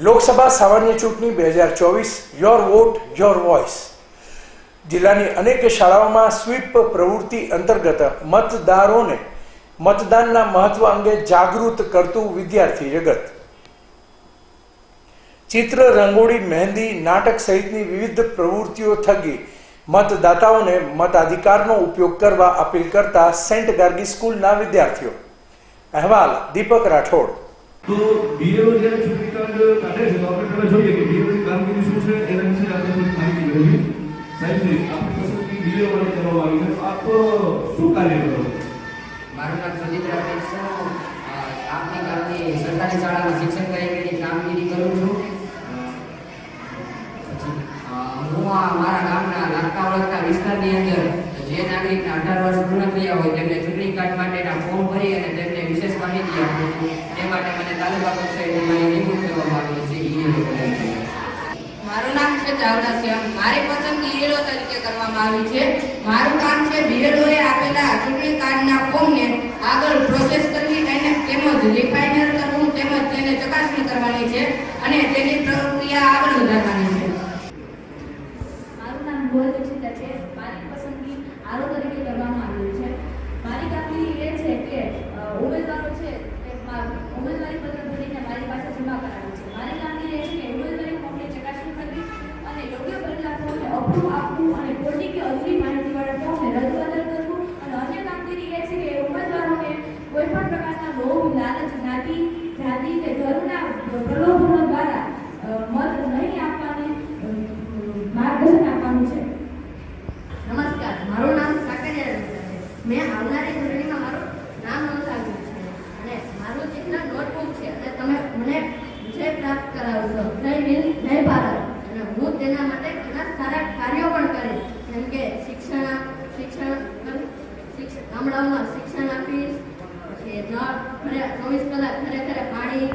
લોકસભા સામાન્ય ચૂંટણી બે હજાર ચોવીસ યોર વોટ યોર વોઇસ જિલ્લાની અનેક શાળાઓમાં સ્વીપ પ્રવૃત્તિ અંતર્ગત મતદારોને મતદાનના મહત્વ અંગે જાગૃત કરતું વિદ્યાર્થી જગત. ચિત્ર, રંગોળી, મહેંદી, નાટક સહિતની વિવિધ પ્રવૃત્તિઓ થકી મતદાતાઓને મતાધિકારનો ઉપયોગ કરવા અપીલ કરતા સેન્ટ ગાર્ગી સ્કૂલના વિદ્યાર્થીઓ. અહેવાલ દીપક રાઠોડ. તો બીએલઓ જ્યારે કાર્ડ કાઢે છે તો આપણે પહેલા જોઈએ કે બીએલઓની કામગીરી શું છે એના વિશે આપણે થોડી માહિતી મેળવીએ સાહેબજી આપણી પસંદગી માટે કરવામાં આવી છે આપ શું કાર્ય કરો મારું નામ સુજિત્રા પટેલ છે. આપની ગામની સરકારી શાળામાં શિક્ષણ તરીકેની કામગીરી કરું છું. હું મારા ગામના લાગતા વળગતા વિસ્તારની અંદર જે નાગરિકના અઢાર વર્ષ પૂર્ણ થયા હોય તેમને ચૂંટણી કાર્ડ માટેના ફોર્મ ભરી અને તેમને ચકાસણી કરવાની છે અને તેની પ્રક્રિયા છે. મારું નામ મારી પસંદગી આરો તરીકે કરવામાં આવ્યું છે. મારી કામગીરી એ છે કે ઉમેદવારો છે ઉમેદવારી પત્ર ભરીને મારી પાસે જમા કરાવે છે. મારી કામગીરી છે કે ઉમેદવારી ફોર્મની ચકાસણી કરવી અને યોગ્ય ફોર્મને અપ્રૂવ આપવું અને ખોટી કે અધૂરી માહિતીવાળા ફોર્મને રદબદલ કરવું અને અન્ય કામગીરી એ છે કે ઉમેદવારોને કોઈ પણ પ્રકારના લોભ, લાલચ જ્ઞાતિ જાતિ કે ધર્મના પ્રલોભનો દ્વારા મત નહીં આપવાની માર્ગદર્શન આપવાનું છે. નમસ્કાર. મારું નામ સાકરિયા છે. મેં આવનારી ચૂંટણીમાં મારું નામ નોંધાવ્યું અને મારું નોટબુક છે? અને તમે મને વિજય પ્રાપ્ત કરાવશો. જય હિન્દ, જય ભારત. અને હું તેના માટે ઘણા સારા કાર્યો પણ કરીશ. જેમ કે શિક્ષણ શિક્ષણ શિક્ષણ ગામડાઓમાં શિક્ષણ આપીશ. પછી નળ ચોવીસ કલાક ઘરે ઘરે પાણી